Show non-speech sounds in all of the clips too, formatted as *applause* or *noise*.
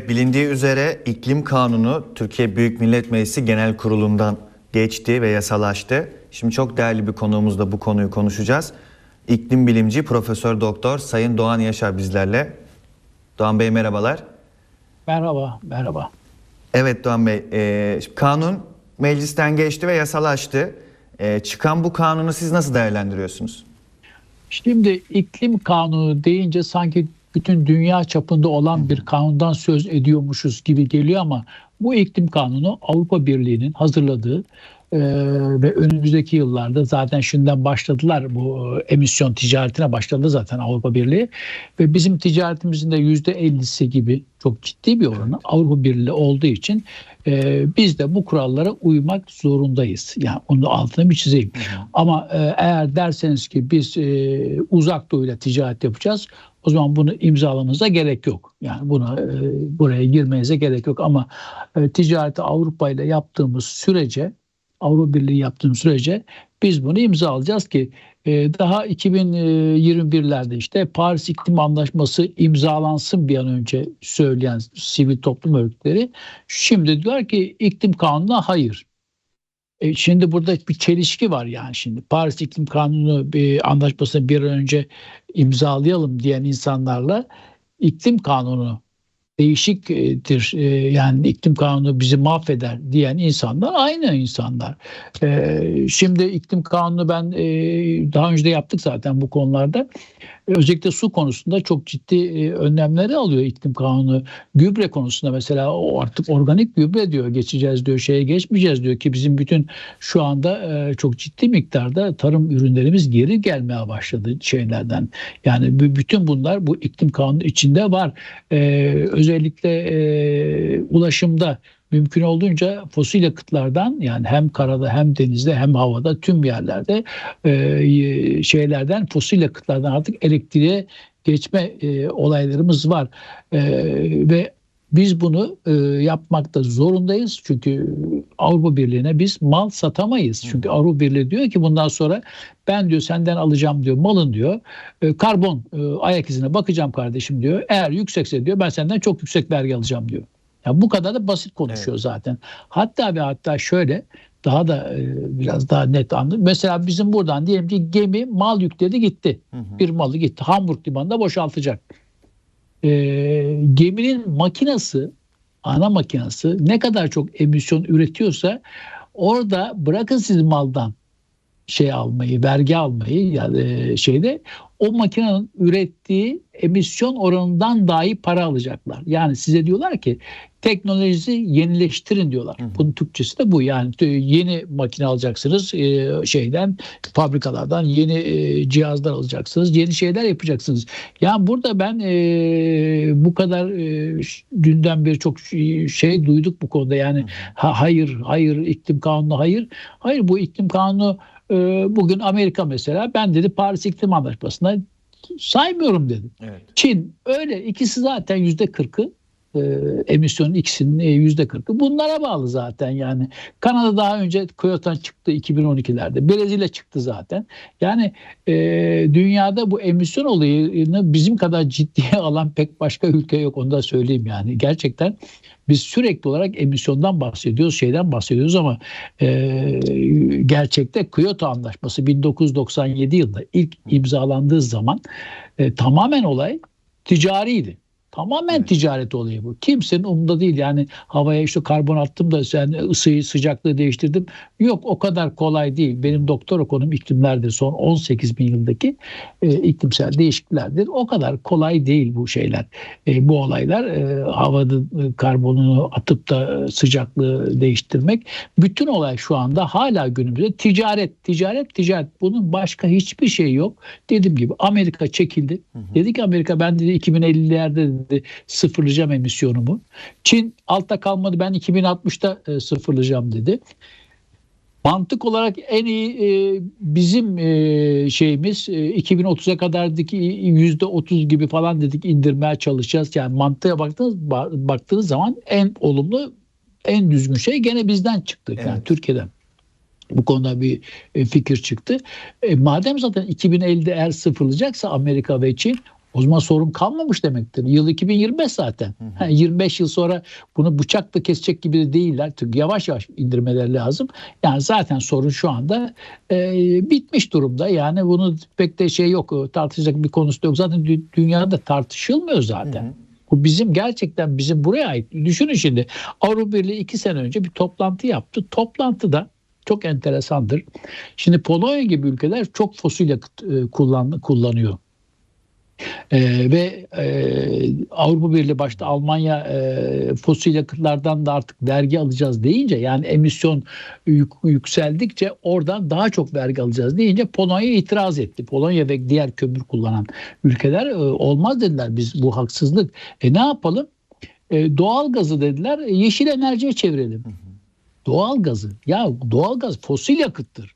Bilindiği üzere iklim kanunu Türkiye Büyük Millet Meclisi Genel Kurulu'ndan geçti ve yasalaştı. Şimdi çok değerli bir konuğumuzla bu konuyu konuşacağız. İklim bilimci Profesör Doktor Sayın Doğan Yaşar bizlerle. Doğan Bey merhabalar. Merhaba, merhaba. Evet Doğan Bey, e, kanun meclisten geçti ve yasalaştı. E, çıkan bu kanunu siz nasıl değerlendiriyorsunuz? Şimdi iklim kanunu deyince sanki bütün dünya çapında olan bir kanundan söz ediyormuşuz gibi geliyor ama bu iklim kanunu Avrupa Birliği'nin hazırladığı e, ve önümüzdeki yıllarda zaten şimdiden başladılar. Bu e, emisyon ticaretine başladı zaten Avrupa Birliği. Ve bizim ticaretimizin de yüzde 50'si gibi çok ciddi bir oranı Avrupa Birliği olduğu için e, biz de bu kurallara uymak zorundayız. Yani onun altını bir çizeyim. Ama e, eğer derseniz ki biz e, uzak doğuyla ticaret yapacağız o zaman bunu imzalamanıza gerek yok. Yani buna e, buraya girmenize gerek yok ama e, ticareti Avrupa ile yaptığımız sürece Avrupa Birliği yaptığımız sürece biz bunu imzalayacağız ki e, daha 2021'lerde işte Paris İklim Anlaşması imzalansın bir an önce söyleyen sivil toplum örgütleri şimdi diyor ki iklim kanununa hayır. E şimdi burada bir çelişki var yani şimdi. Paris İklim Kanunu bir anlaşmasını bir an önce imzalayalım diyen insanlarla iklim kanunu değişiktir e, yani iklim kanunu bizi mahveder diyen insanlar aynı insanlar. E, şimdi iklim kanunu ben e, daha önce de yaptık zaten bu konularda. Özellikle su konusunda çok ciddi önlemleri alıyor iklim kanunu. Gübre konusunda mesela o artık organik gübre diyor geçeceğiz diyor şeye geçmeyeceğiz diyor ki bizim bütün şu anda çok ciddi miktarda tarım ürünlerimiz geri gelmeye başladı şeylerden. Yani bütün bunlar bu iklim kanunu içinde var. Özellikle ulaşımda mümkün olduğunca fosil yakıtlardan yani hem karada hem denizde hem havada tüm yerlerde e, şeylerden fosil yakıtlardan artık elektriğe geçme e, olaylarımız var. E, ve biz bunu e, yapmakta zorundayız çünkü Avrupa Birliği'ne biz mal satamayız. Çünkü Avrupa Birliği diyor ki bundan sonra ben diyor senden alacağım diyor malın diyor e, karbon e, ayak izine bakacağım kardeşim diyor. Eğer yüksekse diyor ben senden çok yüksek vergi alacağım diyor. Ya bu kadar da basit konuşuyor evet. zaten. Hatta ve hatta şöyle daha da e, biraz daha net anlı. Mesela bizim buradan diyelim ki gemi mal yükledi gitti. Hı hı. Bir malı gitti. Hamburg limanında boşaltacak. E, geminin makinası ana makinası ne kadar çok emisyon üretiyorsa orada bırakın siz maldan şey almayı, vergi almayı yani şeyde o makinenin ürettiği emisyon oranından dahi para alacaklar. Yani size diyorlar ki teknolojisi yenileştirin diyorlar. Hı. Bunun Türkçesi de bu. Yani yeni makine alacaksınız e, şeyden fabrikalardan yeni e, cihazlar alacaksınız. Yeni şeyler yapacaksınız. Yani burada ben e, bu kadar dünden beri çok şey duyduk bu konuda. Yani ha, hayır, hayır iklim kanunu hayır. Hayır bu iklim kanunu bugün Amerika mesela ben dedi Paris İklim Anlaşması'na saymıyorum dedi. Evet. Çin öyle ikisi zaten yüzde kırkı e, emisyonun ikisinin yüzde kırkı bunlara bağlı zaten yani. Kanada daha önce Kyoto'dan çıktı 2012'lerde. Brezilya çıktı zaten. Yani e, dünyada bu emisyon olayını bizim kadar ciddiye *laughs* alan pek başka ülke yok onu da söyleyeyim yani. Gerçekten biz sürekli olarak emisyondan bahsediyoruz, şeyden bahsediyoruz ama e, gerçekte Kyoto Anlaşması 1997 yılında ilk imzalandığı zaman e, tamamen olay ticariydi. Tamamen evet. ticaret olayı bu. Kimsenin umurunda değil. Yani havaya işte karbon attım da sen ısıyı sıcaklığı değiştirdim. Yok o kadar kolay değil. Benim doktor konum iklimlerdir. Son 18 bin yıldaki e, iklimsel değişikliklerdir. O kadar kolay değil bu şeyler. E, bu olaylar e, havada e, karbonunu atıp da sıcaklığı değiştirmek. Bütün olay şu anda hala günümüzde ticaret, ticaret, ticaret. Bunun başka hiçbir şey yok. Dediğim gibi Amerika çekildi. Hı hı. Dedi ki Amerika ben dedi 2050'lerde dedi sıfırlayacağım emisyonumu. Çin altta kalmadı ben 2060'ta e, sıfırlayacağım dedi. Mantık olarak en iyi e, bizim e, şeyimiz e, 2030'a kadardaki yüzde 30 gibi falan dedik indirmeye çalışacağız. Yani mantığa baktığınız baktığınız zaman en olumlu en düzgün şey gene bizden çıktı. Evet. Yani Türkiye'den. Bu konuda bir e, fikir çıktı. E, madem zaten 2050'de eğer sıfırlayacaksa Amerika ve Çin O zaman sorun kalmamış demektir. Yıl 2025 zaten. Ha, 25 yıl sonra bunu bıçakla kesecek gibi de değiller. Çünkü yavaş yavaş indirmeleri lazım. Yani zaten sorun şu anda e, bitmiş durumda. Yani bunu pek de şey yok tartışacak bir konusu yok. Zaten dü- dünyada tartışılmıyor zaten. Bu bizim gerçekten bizim buraya ait. Düşünün şimdi Avrupa Birliği iki sene önce bir toplantı yaptı. Toplantıda çok enteresandır. Şimdi Polonya gibi ülkeler çok fosil yakıt e, kullan, kullanıyor. Ee, ve e, Avrupa Birliği başta Almanya e, fosil yakıtlardan da artık vergi alacağız deyince yani emisyon yük- yükseldikçe oradan daha çok vergi alacağız deyince Polonya itiraz etti. Polonya ve diğer kömür kullanan ülkeler e, olmaz dediler biz bu haksızlık. E ne yapalım? E, doğal gazı dediler e, yeşil enerjiye çevirelim. Doğal gazı ya doğal gaz fosil yakıttır.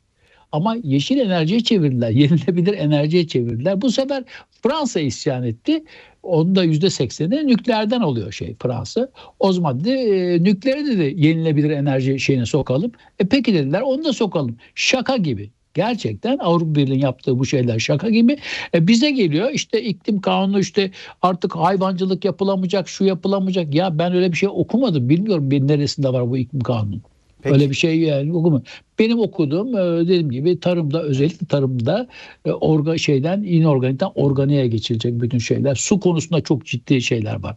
Ama yeşil enerjiye çevirdiler. *laughs* Yenilebilir enerjiye çevirdiler. Bu sefer Fransa isyan etti. Onun da %80'i nükleerden oluyor şey Fransa. O zaman de e, nükleeri de, de yenilebilir enerji şeyine sokalım. E peki dediler onu da sokalım. Şaka gibi. Gerçekten Avrupa Birliği'nin yaptığı bu şeyler şaka gibi. E bize geliyor işte iklim kanunu işte artık hayvancılık yapılamayacak, şu yapılamayacak. Ya ben öyle bir şey okumadım. Bilmiyorum bir neresinde var bu iklim kanunu. Peki. Öyle bir şey yani okuma. Benim okuduğum e, dediğim gibi tarımda özellikle tarımda e, orga şeyden inorganikten organiğe geçilecek bütün şeyler. Su konusunda çok ciddi şeyler var.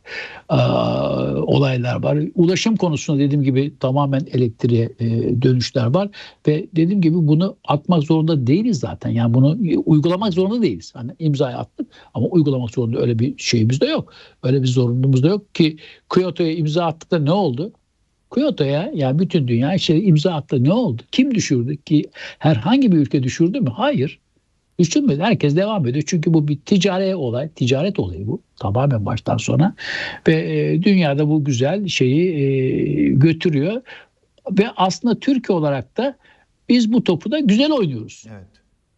Olaylar var. Ulaşım konusunda dediğim gibi tamamen elektriğe e, dönüşler var ve dediğim gibi bunu atmak zorunda değiliz zaten. Yani bunu uygulamak zorunda değiliz. Hani imzayı attık ama uygulamak zorunda öyle bir şeyimiz de yok. Öyle bir zorunluluğumuz da yok ki Kyoto'ya imza attık da ne oldu? Kyoto'ya yani bütün dünya işte imza attı. Ne oldu? Kim düşürdü ki? Herhangi bir ülke düşürdü mü? Hayır. Düşürmedi. Herkes devam ediyor. Çünkü bu bir ticari olay. Ticaret olayı bu. Tamamen baştan sona. Ve e, dünyada bu güzel şeyi e, götürüyor. Ve aslında Türkiye olarak da biz bu topu da güzel oynuyoruz Evet.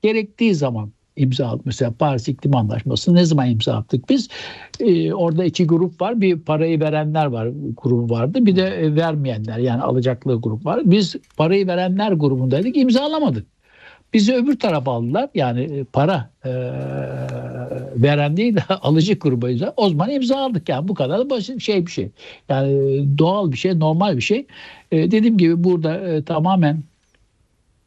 gerektiği zaman imza attık. Mesela Paris İklim Anlaşması ne zaman imza attık biz? Ee, orada iki grup var. Bir parayı verenler var grubu vardı. Bir de e, vermeyenler yani alacaklı grup var. Biz parayı verenler grubundaydık. imzalamadık. Bizi öbür tarafa aldılar. Yani e, para e, veren değil de *laughs* alıcı gruba imza. O zaman imza aldık yani bu kadar da basit şey bir şey. Yani e, doğal bir şey, normal bir şey. E, dediğim gibi burada e, tamamen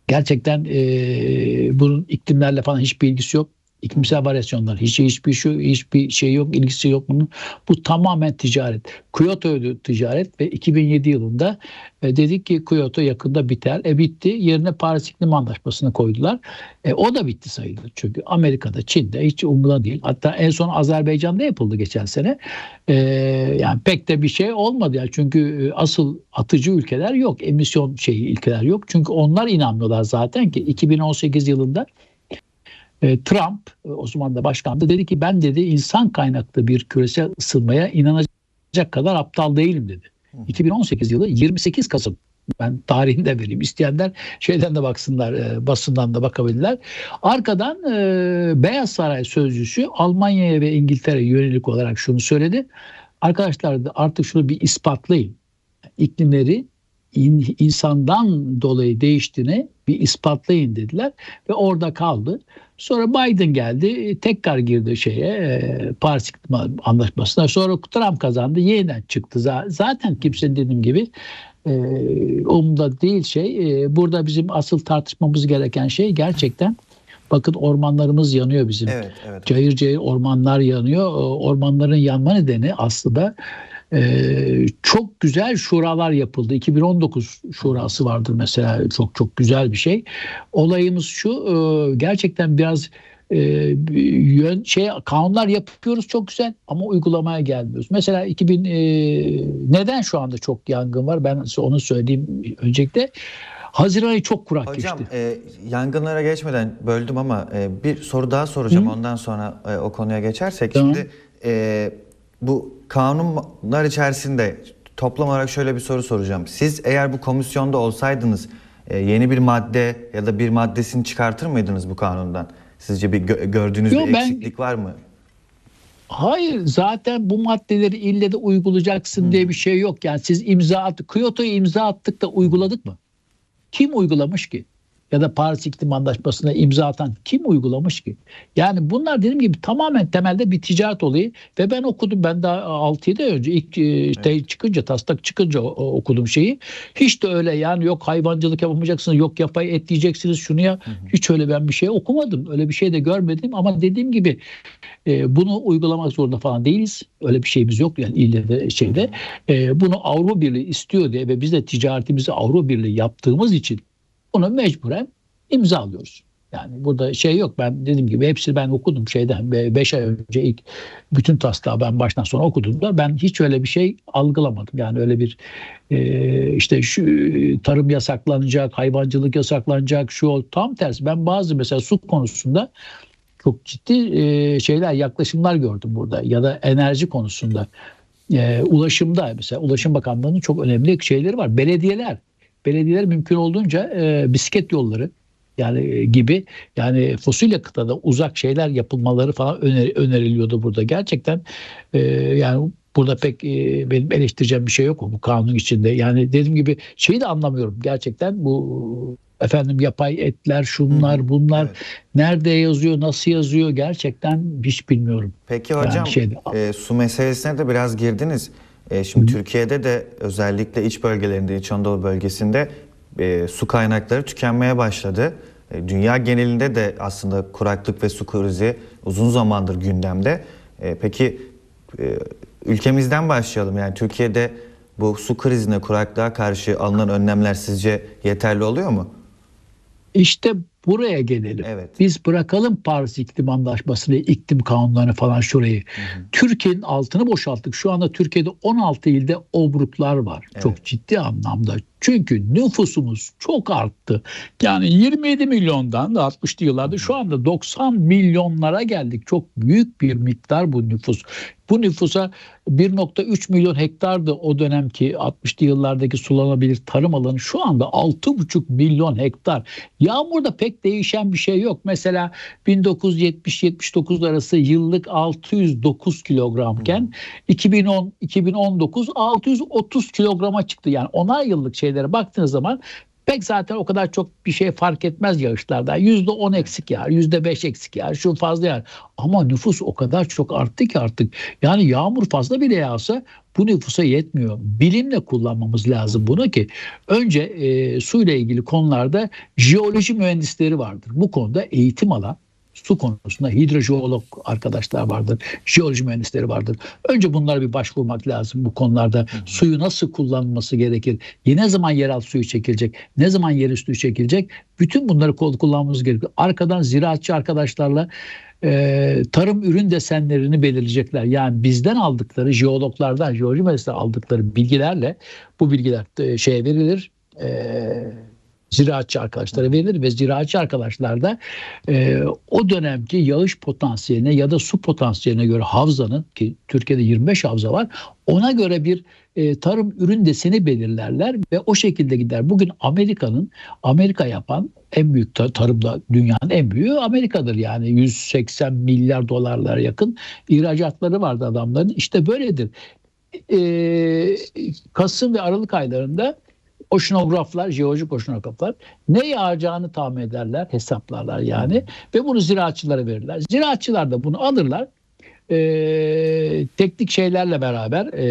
gerçekten e, bunun iklimlerle falan hiçbir ilgisi yok. İklimsel varyasyonlar hiç hiçbir şu hiçbir şey yok ilgisi yok bunun. Bu tamamen ticaret. Kyoto'ydu ticaret ve 2007 yılında e, dedik ki Kyoto yakında biter. E bitti. Yerine Paris İklim Anlaşması'nı koydular. E, o da bitti sayılır. Çünkü Amerika'da, Çin'de hiç umurda değil. Hatta en son Azerbaycan'da yapıldı geçen sene. E, yani pek de bir şey olmadı. Yani çünkü e, asıl atıcı ülkeler yok. Emisyon şeyi ülkeler yok. Çünkü onlar inanmıyorlar zaten ki 2018 yılında e, Trump e, o zaman da başkandı dedi ki ben dedi insan kaynaklı bir küresel ısınmaya inanacak kadar aptal değilim dedi. 2018 yılı 28 Kasım ben tarihini de vereyim. İsteyenler şeyden de baksınlar, e, basından da bakabilirler. Arkadan e, Beyaz Saray sözcüsü Almanya'ya ve İngiltere'ye yönelik olarak şunu söyledi. Arkadaşlar da artık şunu bir ispatlayın. İklimleri in- insandan dolayı değiştiğini bir ispatlayın dediler ve orada kaldı. Sonra Biden geldi, e, tekrar girdi şeye e, Paris Anlaşması'na. Sonra Trump kazandı, yeniden çıktı. Zaten kimsenin dediğim gibi e, umda değil şey. E, burada bizim asıl tartışmamız gereken şey gerçekten bakın ormanlarımız yanıyor bizim. Evet, evet. Cayır cayır ormanlar yanıyor. Ormanların yanma nedeni aslında e, çok güzel şuralar yapıldı. 2019 şurası vardır mesela çok çok güzel bir şey. Olayımız şu e, gerçekten biraz e, yön şey kanunlar yapıyoruz çok güzel ama uygulamaya gelmiyoruz. Mesela 2000 e, neden şu anda çok yangın var? Ben size onu söyleyeyim öncelikle. Haziran ayı çok kurak Hocam geçti. e, yangınlara geçmeden böldüm ama e, bir soru daha soracağım. Hı. Ondan sonra e, o konuya geçersek. Tamam. Şimdi e, bu kanunlar içerisinde toplam olarak şöyle bir soru soracağım. Siz eğer bu komisyonda olsaydınız e, yeni bir madde ya da bir maddesini çıkartır mıydınız bu kanundan? Sizce bir gö- gördüğünüz Yo, bir ben- eksiklik var mı? Hayır zaten bu maddeleri ille de uygulayacaksın diye bir şey yok. Yani siz imza attık. Kyoto'yu imza attık da uyguladık mı? Kim uygulamış ki? Ya da Paris İklim Anlaşması'na imza atan kim uygulamış ki? Yani bunlar dediğim gibi tamamen temelde bir ticaret olayı ve ben okudum ben daha 6-7 ay önce ilk e, işte çıkınca taslak çıkınca okudum şeyi. Hiç de öyle yani yok hayvancılık yapamayacaksınız yok yapay et diyeceksiniz şunu ya. Hiç öyle ben bir şey okumadım. Öyle bir şey de görmedim ama dediğim gibi e, bunu uygulamak zorunda falan değiliz. Öyle bir şeyimiz yok yani ille de şeyde. E, bunu Avrupa Birliği istiyor diye ve biz de ticaretimizi Avrupa Birliği yaptığımız için bunu mecburen imzalıyoruz. Yani burada şey yok ben dediğim gibi hepsini ben okudum şeyden 5 ay önce ilk bütün taslağı ben baştan sona okuduğumda ben hiç öyle bir şey algılamadım. Yani öyle bir e, işte şu tarım yasaklanacak, hayvancılık yasaklanacak şu tam tersi. Ben bazı mesela su konusunda çok ciddi e, şeyler yaklaşımlar gördüm burada ya da enerji konusunda e, ulaşımda mesela Ulaşım Bakanlığı'nın çok önemli şeyleri var. Belediyeler, belediyeler mümkün olduğunca e, bisiklet yolları yani e, gibi yani fosil yakıta da uzak şeyler yapılmaları falan öner, öneriliyordu burada. Gerçekten e, yani burada pek e, benim eleştireceğim bir şey yok bu kanun içinde. Yani dediğim gibi şeyi de anlamıyorum gerçekten bu efendim yapay etler şunlar bunlar Evet. nerede yazıyor nasıl yazıyor gerçekten hiç bilmiyorum. Peki Yani hocam şeyde- e, su meselesine de biraz girdiniz. E, şimdi Türkiye'de de özellikle iç bölgelerinde, İç Anadolu bölgesinde e, su kaynakları tükenmeye başladı. E, dünya genelinde de aslında kuraklık ve su krizi uzun zamandır gündemde. E, peki e, ülkemizden başlayalım. Yani Türkiye'de bu su krizine, kuraklığa karşı alınan önlemler sizce yeterli oluyor mu? İşte buraya gelelim. Evet. Biz bırakalım Paris İklim Anlaşması'nı, iklim kanunlarını falan şurayı. Türkiye'nin altını boşalttık. Şu anda Türkiye'de 16 ilde obruklar var. Çok ciddi anlamda. Çünkü nüfusumuz çok arttı. Yani 27 milyondan da 60'lı yıllarda şu anda 90 milyonlara geldik. Çok büyük bir miktar bu nüfus. Bu nüfusa 1.3 milyon hektardı o dönemki 60'lı yıllardaki sulanabilir tarım alanı şu anda 6.5 milyon hektar. Yağmurda pek değişen bir şey yok. Mesela 1970-79 arası yıllık 609 kilogramken 2010 2019 630 kilograma çıktı. Yani onar yıllık şeylere baktığınız zaman pek zaten o kadar çok bir şey fark etmez yağışlarda. Yüzde on eksik yağar, yüzde beş eksik yağar, şu fazla yağar. Ama nüfus o kadar çok arttı ki artık. Yani yağmur fazla bile yağsa bu nüfusa yetmiyor. Bilimle kullanmamız lazım bunu ki önce e, suyla ilgili konularda jeoloji mühendisleri vardır. Bu konuda eğitim alan su konusunda hidrojeolog arkadaşlar vardır, jeoloji mühendisleri vardır. Önce bunlara bir başvurmak lazım bu konularda. Suyu nasıl kullanılması gerekir? Ne zaman yeraltı suyu çekilecek? Ne zaman yerüstü çekilecek? Bütün bunları kol kullanmamız gerekiyor. Arkadan ziraatçı arkadaşlarla e, tarım ürün desenlerini belirleyecekler. Yani bizden aldıkları, jeologlardan, jeoloji mühendisleri aldıkları bilgilerle bu bilgiler e, şeye verilir. E, ziraatçı arkadaşlara verilir ve ziraatçı arkadaşlar da e, o dönemki yağış potansiyeline ya da su potansiyeline göre havzanın ki Türkiye'de 25 havza var ona göre bir e, tarım ürün deseni belirlerler ve o şekilde gider. Bugün Amerika'nın Amerika yapan en büyük ta- tarımda dünyanın en büyüğü Amerika'dır yani 180 milyar dolarlara yakın ihracatları vardı adamların. İşte böyledir. E, Kasım ve Aralık aylarında oşinograflar, jeolojik oşinograflar ne yağacağını tahmin ederler, hesaplarlar yani ve bunu ziraatçılara verirler. Ziraatçılar da bunu alırlar. e, teknik şeylerle beraber, e,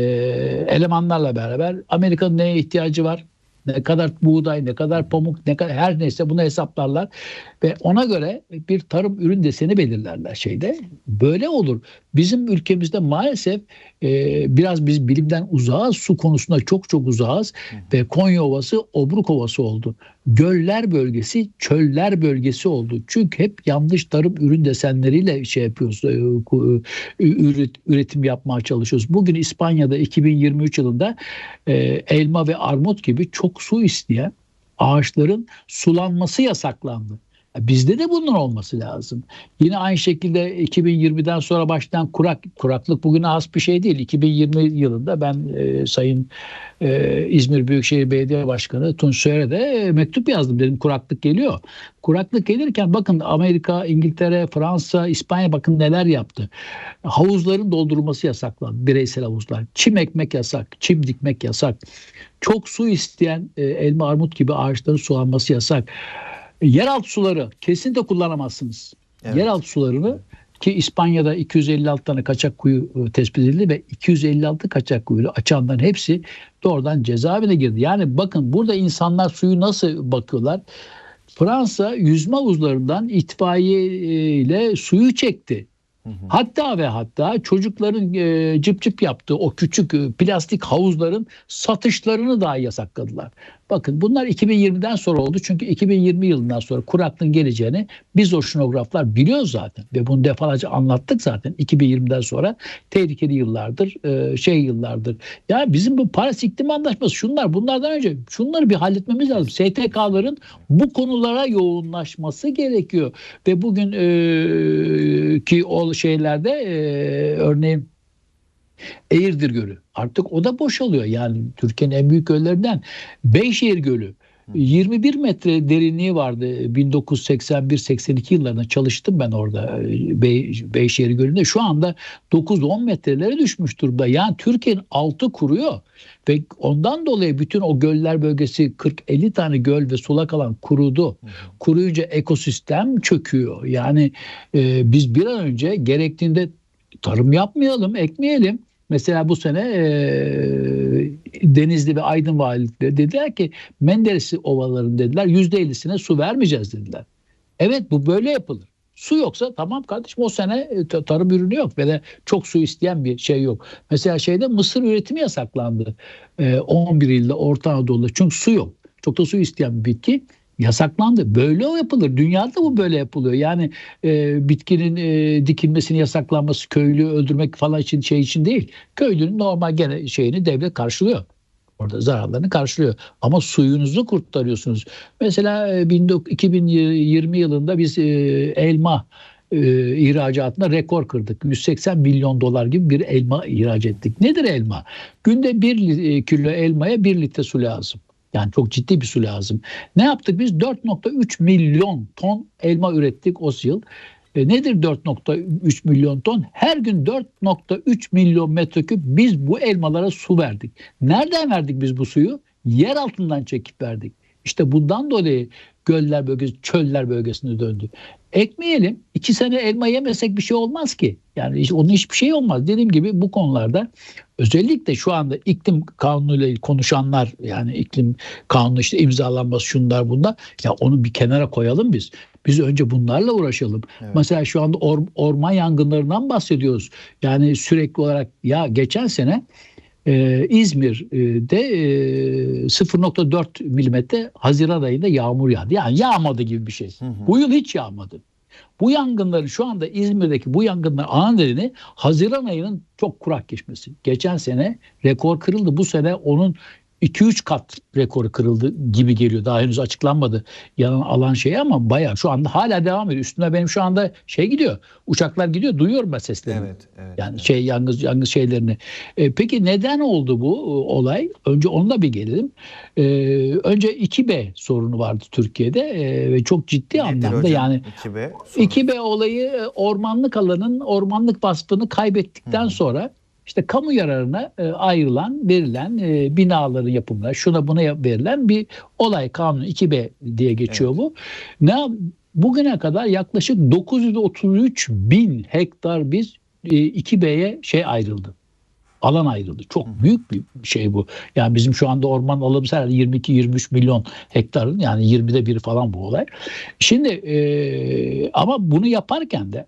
elemanlarla beraber Amerika'nın neye ihtiyacı var? Ne kadar buğday, ne kadar pamuk, ne kadar her neyse bunu hesaplarlar ve ona göre bir tarım ürün deseni belirlerler şeyde. Böyle olur. Bizim ülkemizde maalesef e, biraz biz bilimden uzağız, su konusunda çok çok uzağız ve Konya Ovası Obruk Ovası oldu. Göller bölgesi çöller bölgesi oldu. Çünkü hep yanlış tarım ürün desenleriyle şey yapıyoruz, e, e, üret- üretim yapmaya çalışıyoruz. Bugün İspanya'da 2023 yılında e, elma ve armut gibi çok su isteyen ağaçların sulanması yasaklandı. Bizde de bunun olması lazım. Yine aynı şekilde 2020'den sonra başlayan kurak kuraklık bugüne has bir şey değil. 2020 yılında ben e, Sayın e, İzmir Büyükşehir Belediye Başkanı Tunç de e, mektup yazdım. Dedim kuraklık geliyor. Kuraklık gelirken bakın Amerika, İngiltere, Fransa, İspanya bakın neler yaptı. Havuzların doldurulması yasaklandı. Bireysel havuzlar. Çim ekmek yasak. Çim dikmek yasak. Çok su isteyen e, elma, armut gibi ağaçların sulanması yasak. Yeraltı suları kesinlikle kullanamazsınız. Evet. Yeraltı sularını ki İspanya'da 256 tane kaçak kuyu e, tespit edildi ve 256 kaçak kuyu açanların hepsi doğrudan cezaevine girdi. Yani bakın burada insanlar suyu nasıl bakıyorlar? Fransa yüzme havuzlarından itfaiye e, ile suyu çekti. Hatta ve hatta çocukların e, cıp cıp yaptığı o küçük e, plastik havuzların satışlarını dahi yasakladılar. Bakın bunlar 2020'den sonra oldu. Çünkü 2020 yılından sonra kuraklığın geleceğini biz oşinograflar biliyoruz zaten. Ve bunu defalarca anlattık zaten. 2020'den sonra tehlikeli yıllardır, e, şey yıllardır. Ya bizim bu Paris İklim Anlaşması şunlar bunlardan önce şunları bir halletmemiz lazım. STK'ların bu konulara yoğunlaşması gerekiyor. Ve bugün e, ki o şeylerde e, örneğin Eğirdir Gölü artık o da boşalıyor. Yani Türkiye'nin en büyük göllerinden Beyşehir Gölü 21 metre derinliği vardı 1981-82 yıllarında çalıştım ben orada e, Bey, Beyşehir Gölü'nde. Şu anda 9-10 metrelere düşmüş durumda. Yani Türkiye'nin altı kuruyor ve ondan dolayı bütün o göller bölgesi 40-50 tane göl ve sulak alan kurudu. Kuruyunca ekosistem çöküyor. Yani e, biz bir an önce gerektiğinde tarım yapmayalım, ekmeyelim. Mesela bu sene e, Denizli ve Aydın valilikleri dediler ki Menderes'i ovaların dediler %50'sine su vermeyeceğiz dediler. Evet bu böyle yapılır. Su yoksa tamam kardeşim o sene e, ta- tarım ürünü yok ve de çok su isteyen bir şey yok. Mesela şeyde mısır üretimi yasaklandı. E, 11 ilde Orta Anadolu'da çünkü su yok. Çok da su isteyen bir bitki yasaklandı. Böyle o yapılır. Dünyada bu böyle yapılıyor. Yani e, bitkinin e, dikilmesini yasaklanması, köylüyü öldürmek falan için şey için değil. Köylünün normal gene şeyini devlet karşılıyor. Orada zararlarını karşılıyor. Ama suyunuzu kurtarıyorsunuz. Mesela e, 19- 2020 yılında biz e, elma e, ihracatında rekor kırdık. 180 milyon dolar gibi bir elma ihraç ettik. Nedir elma? Günde 1 kilo elmaya 1 litre su lazım. Yani çok ciddi bir su lazım. Ne yaptık biz? 4.3 milyon ton elma ürettik o yıl. E, nedir 4.3 milyon ton? Her gün 4.3 milyon metreküp biz bu elmalara su verdik. Nereden verdik biz bu suyu? Yer altından çekip verdik. İşte bundan dolayı göller bölgesi, çöller bölgesine döndü. Ekmeyelim. iki sene elma yemesek bir şey olmaz ki. Yani hiç- onun hiçbir şey olmaz. Dediğim gibi bu konularda özellikle şu anda iklim kanunuyla konuşanlar yani iklim kanunu işte imzalanması şunlar bunlar. Ya onu bir kenara koyalım biz. Biz önce bunlarla uğraşalım. Evet. Mesela şu anda or- orman yangınlarından bahsediyoruz. Yani sürekli olarak ya geçen sene e, İzmir'de e, 0.4 milimetre Haziran ayında yağmur yağdı. Yani yağmadı gibi bir şey. Bu yıl hiç yağmadı. Bu yangınların şu anda İzmir'deki bu yangınların ana nedeni Haziran ayının çok kurak geçmesi. Geçen sene rekor kırıldı. Bu sene onun 2-3 kat rekoru kırıldı gibi geliyor. Daha henüz açıklanmadı yanan alan şey ama bayağı şu anda hala devam ediyor. Üstüne benim şu anda şey gidiyor. Uçaklar gidiyor. Duyuyorum ben seslerini. Evet, evet. Yani evet. şey yangız yangız şeylerini. E, peki neden oldu bu e, olay? Önce onunla bir gelelim. E, önce 2B sorunu vardı Türkiye'de e, ve çok ciddi Nedir anlamda hocam? yani 2B. sorun. 2B olayı e, ormanlık alanın ormanlık vasfını kaybettikten sonra işte kamu yararına e, ayrılan, verilen e, binaların yapımına, şuna buna verilen bir olay kanunu 2B diye geçiyor Evet. bu. Ne bugüne kadar yaklaşık 933 bin hektar biz e, 2B'ye şey ayrıldı. Alan ayrıldı. Çok büyük bir şey bu. Yani bizim şu anda orman alanımız herhalde 22-23 milyon hektarın yani 20'de biri falan bu olay. Şimdi e, ama bunu yaparken de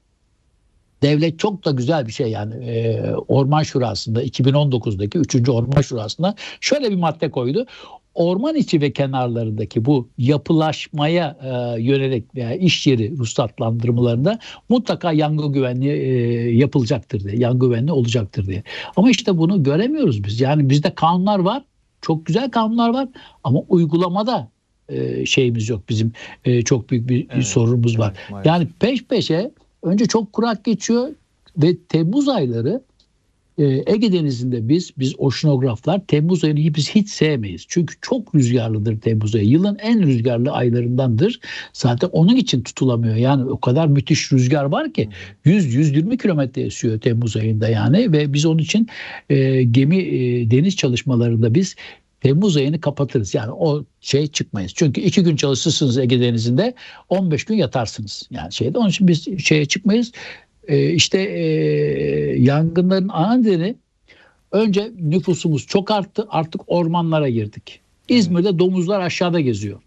devlet çok da güzel bir şey yani e, Orman Şurası'nda 2019'daki 3. Orman Şurası'nda şöyle bir madde koydu. Orman içi ve kenarlarındaki bu yapılaşmaya e, yönelik veya iş yeri ruhsatlandırmalarında mutlaka yangın güvenliği e, yapılacaktır diye, yangın güvenliği olacaktır diye. Ama işte bunu göremiyoruz biz. Yani bizde kanunlar var, çok güzel kanunlar var ama uygulamada e, şeyimiz yok. Bizim e, çok büyük bir Evet, sorunumuz var. evet, maalesef. Yani peş peşe önce çok kurak geçiyor ve Temmuz ayları e, Ege Denizi'nde biz biz oşinograflar Temmuz ayını biz hiç sevmeyiz. Çünkü çok rüzgarlıdır Temmuz ayı. Yılın en rüzgarlı aylarındandır. Zaten onun için tutulamıyor. Yani o kadar müthiş rüzgar var ki 100-120 kilometre esiyor Temmuz ayında yani ve biz onun için e, gemi e, deniz çalışmalarında biz Temmuz ayını kapatırız. Yani o şey çıkmayız. Çünkü iki gün çalışırsınız Ege Denizi'nde 15 gün yatarsınız. Yani şeyde onun için biz şeye çıkmayız. Ee, işte ee, yangınların ana nedeni önce nüfusumuz çok arttı. Artık ormanlara girdik. İzmir'de domuzlar aşağıda geziyor.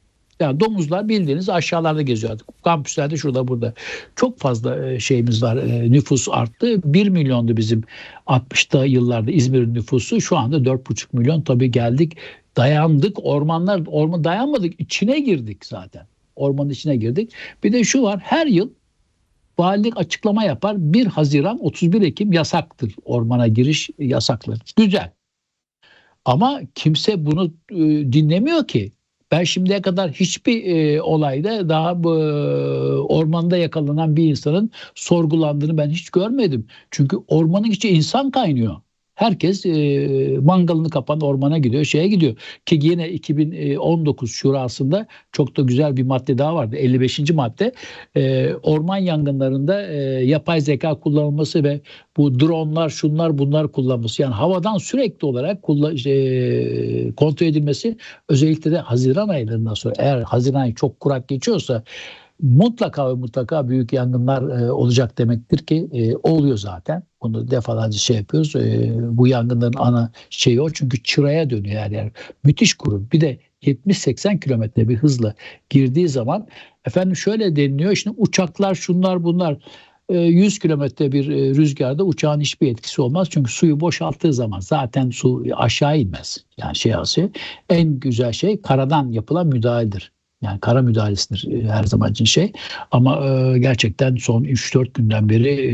Yani domuzlar bildiğiniz aşağılarda geziyor. Kampüslerde şurada burada. Çok fazla e, şeyimiz var. e, Nüfus arttı. 1 milyondu bizim 60'ta yıllarda İzmir'in nüfusu. Şu anda 4,5 milyon tabii geldik. Dayandık. Ormanlar orman dayanmadık. içine girdik zaten. Ormanın içine girdik. Bir de şu var. Her yıl valilik açıklama yapar. 1 Haziran 31 Ekim yasaktır. Ormana giriş yasaktır. Güzel. Ama kimse bunu e, dinlemiyor ki. Ben şimdiye kadar hiçbir e, olayda daha bu, e, ormanda yakalanan bir insanın sorgulandığını ben hiç görmedim. Çünkü ormanın içi insan kaynıyor. Herkes e, mangalını kapan ormana gidiyor, şeye gidiyor. Ki yine 2019 şurasında çok da güzel bir madde daha vardı. 55. madde e, orman yangınlarında e, yapay zeka kullanılması ve bu dronlar şunlar bunlar kullanılması. Yani havadan sürekli olarak kullan, e, kontrol edilmesi özellikle de Haziran aylarından sonra eğer Haziran çok kurak geçiyorsa mutlaka ve mutlaka büyük yangınlar e, olacak demektir ki e, oluyor zaten. Bunu defalarca şey yapıyoruz. E, bu yangınların ana şeyi o çünkü çıraya dönüyor her yer. Müthiş kuru. Bir de 70-80 kilometre bir hızla girdiği zaman efendim şöyle deniliyor. Şimdi uçaklar şunlar bunlar e, 100 kilometre bir e, rüzgarda uçağın hiçbir etkisi olmaz. Çünkü suyu boşalttığı zaman zaten su aşağı inmez. Yani şey. En güzel şey karadan yapılan müdahaledir. Yani kara müdahalesidir e, her zaman için şey. Ama e, gerçekten son 3-4 günden beri e,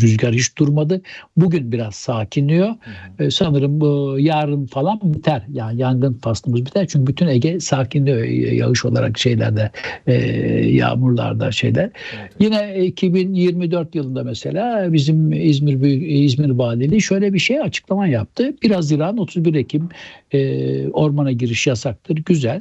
rüzgar hiç durmadı. Bugün biraz sakinliyor. E, sanırım yarın falan biter. Yani yangın faslımız biter. Çünkü bütün Ege sakinliyor yağış olarak şeylerde, e, yağmurlarda şeyler. Evet. Yine 2024 yılında mesela bizim İzmir Büyük İzmir Valiliği şöyle bir şey açıklama yaptı. 1 Haziran 31 Ekim e, ormana giriş yasaktır. Güzel.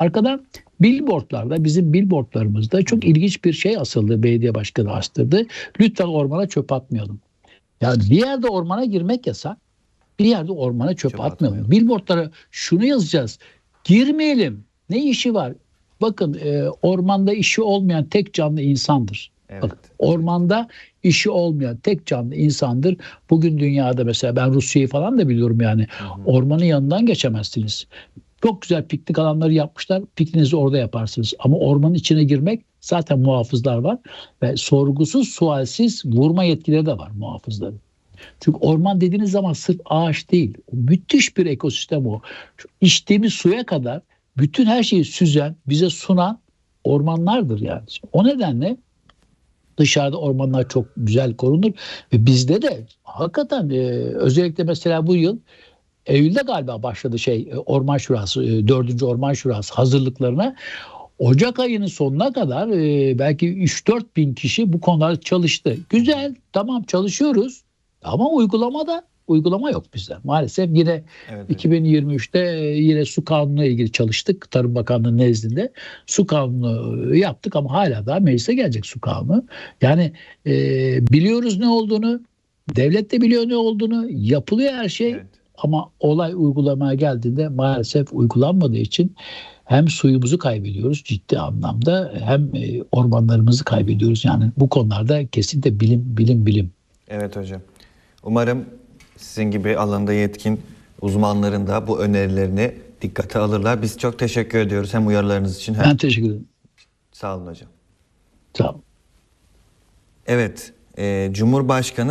Arkadan billboardlarda bizim billboardlarımızda çok ilginç bir şey asıldı. Belediye başkanı astırdı. Lütfen ormana çöp atmayalım. Ya bir yerde ormana girmek yasak. Bir yerde ormana çöp, Çöp atmayalım. atmayalım. Billboardlara şunu yazacağız. Girmeyelim. Ne işi var? Bakın e, ormanda işi olmayan tek canlı insandır. Evet. Bak, ormanda işi olmayan tek canlı insandır. Bugün dünyada mesela ben Rusya'yı falan da biliyorum yani. Ormanın yanından geçemezsiniz. Çok güzel piknik alanları yapmışlar. Pikniğinizi orada yaparsınız. Ama ormanın içine girmek zaten muhafızlar var. Ve sorgusuz sualsiz vurma yetkileri de var muhafızların. Çünkü orman dediğiniz zaman sırf ağaç değil. O müthiş bir ekosistem o. Şu içtiğimiz suya kadar bütün her şeyi süzen, bize sunan ormanlardır yani. O nedenle dışarıda ormanlar çok güzel korunur ve bizde de hakikaten e, özellikle mesela bu yıl Eylül'de galiba başladı şey e, Orman Şurası, e, 4. Orman Şurası hazırlıklarına. Ocak ayının sonuna kadar e, belki 3-4 bin kişi bu konularda çalıştı. Güzel, tamam çalışıyoruz ama uygulamada uygulama yok bizde. Maalesef yine Evet. 2023'te yine su kanununa ilgili çalıştık. Tarım Bakanlığı nezdinde su kanunu yaptık ama hala daha meclise gelecek su kanunu. Yani e, biliyoruz ne olduğunu, devlet de biliyor ne olduğunu, yapılıyor her şey. Evet. Ama olay uygulamaya geldiğinde maalesef uygulanmadığı için hem suyumuzu kaybediyoruz ciddi anlamda hem e, ormanlarımızı kaybediyoruz. Yani bu konularda kesinlikle bilim bilim bilim. Evet hocam. Umarım sizin gibi alanda yetkin uzmanların da bu önerilerini dikkate alırlar. Biz çok teşekkür ediyoruz hem uyarılarınız için hem Ben teşekkür ederim. sağ olun hocam. Sağ olun. Evet, e, Cumhurbaşkanı